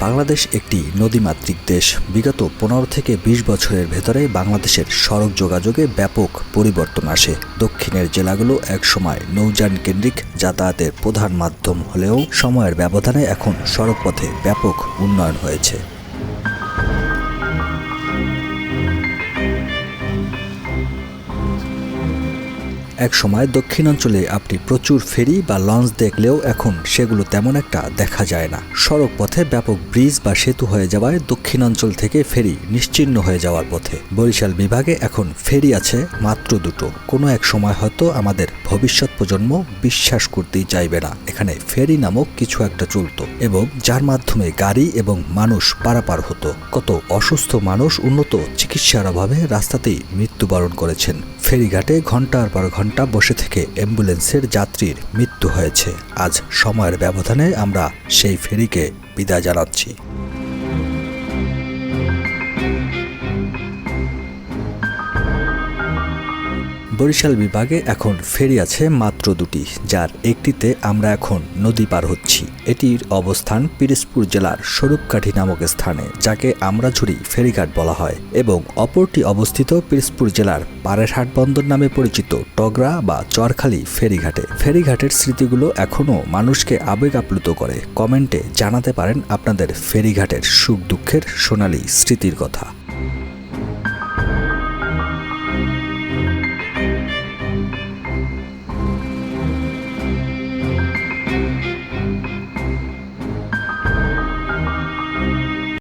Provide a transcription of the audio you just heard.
বাংলাদেশ একটি নদীমাতৃক দেশ। বিগত পনেরো থেকে বিশ বছরের ভেতরে বাংলাদেশের সড়ক যোগাযোগে ব্যাপক পরিবর্তন আসে। দক্ষিণের জেলাগুলো একসময় নৌযান কেন্দ্রিক যাতায়াতের প্রধান মাধ্যম হলেও সময়ের ব্যবধানে এখন সড়কপথে ব্যাপক উন্নয়ন হয়েছে। এক সময় দক্ষিণাঞ্চলে আপনি প্রচুর ফেরি বা লঞ্চ দেখলেও এখন সেগুলো তেমন একটা দেখা যায় না। সড়ক পথে ব্যাপক ব্রিজ বা সেতু হয়ে যাওয়ায় দক্ষিণাঞ্চল থেকে ফেরি নিশ্চিহ্ন হয়ে যাওয়ার পথে। বরিশাল বিভাগে এখন ফেরি আছে মাত্র দুটো। কোনো এক সময় হয়তো আমাদের ভবিষ্যৎ প্রজন্ম বিশ্বাস করতেই চাইবে না। এখানে ফেরি নামক কিছু একটা চলতো এবং যার মাধ্যমে গাড়ি এবং মানুষ পারাপার হতো। কত অসুস্থ মানুষ উন্নত চিকিৎসার অভাবে রাস্তাতেই মৃত্যুবরণ করেছেন। ফেরিঘাটে ঘণ্টার পর ঘণ্টা বসে থেকে অ্যাম্বুলেন্সের যাত্রীর মৃত্যু হয়েছে। আজ সময়ের ব্যবধানে আমরা সেই ফেরিকে বিদায় জানাচ্ছি। বরিশাল বিভাগে এখন ফেরি আছে মাত্র দুটি, যার একটিতে আমরা এখন নদী পার হচ্ছি। এটির অবস্থান পিরিজপুর জেলার স্বরূপকাঠি নামক স্থানে, যাকে আমরাঝুরি ফেরিঘাট বলা হয়, এবং অপরটি অবস্থিত পিরিজপুর জেলার পাড়েরহাট বন্দর নামে পরিচিত টগরা বা চরখালি ফেরিঘাটে। ফেরিঘাটের স্মৃতিগুলো এখনও মানুষকে আবেগ আপ্লুত করে। কমেন্টে জানাতে পারেন আপনাদের ফেরিঘাটের সুখ দুঃখের সোনালী স্মৃতির কথা।